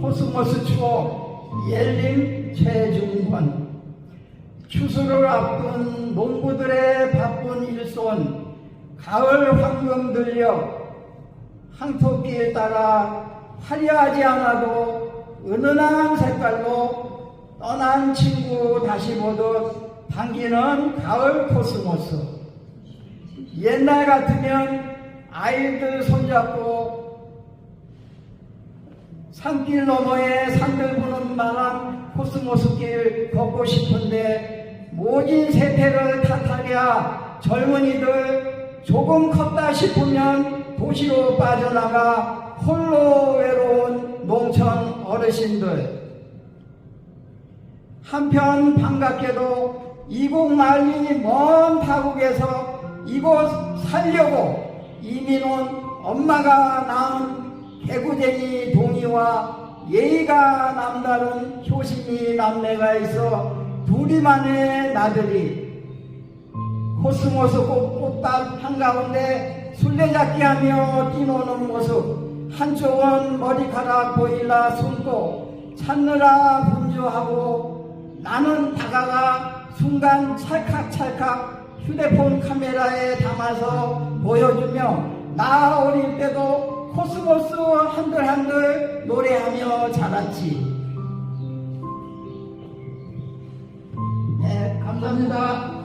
코스모스 추억 옐림 최중권. 추수를 앞둔 농부들의 바쁜 일손 가을 황금 들려 항토끼에 따라 화려하지 않아도 은은한 색깔로 떠난 친구 다시 보듯 반기는 가을 코스모스. 옛날 같으면 아이들 손잡고 산길 너머에 산들 부는 바람 코스모스길 걷고 싶은데 모진 세태를 탓하랴. 젊은이들 조금 컸다 싶으면 도시로 빠져나가 홀로 외로운 농촌 어르신들. 한편 반갑게도 이국 말리 먼 타국에서 이곳 살려고 이민 온 엄마가 낳은 개구쟁이 동이와 예의가 남다른 효심이 남매가 있어 둘이만의 나들이 코스모스 꽃, 꽃밭 한가운데 술래잡기 하며 뛰노는 모습 한쪽은 머리카락 보일라 숨고 찾느라 분주하고 나는 다가가 순간 찰칵찰칵 휴대폰 카메라에 담아서 보여주며 나 어릴 때도 노래하며 자랐지. 네 감사합니다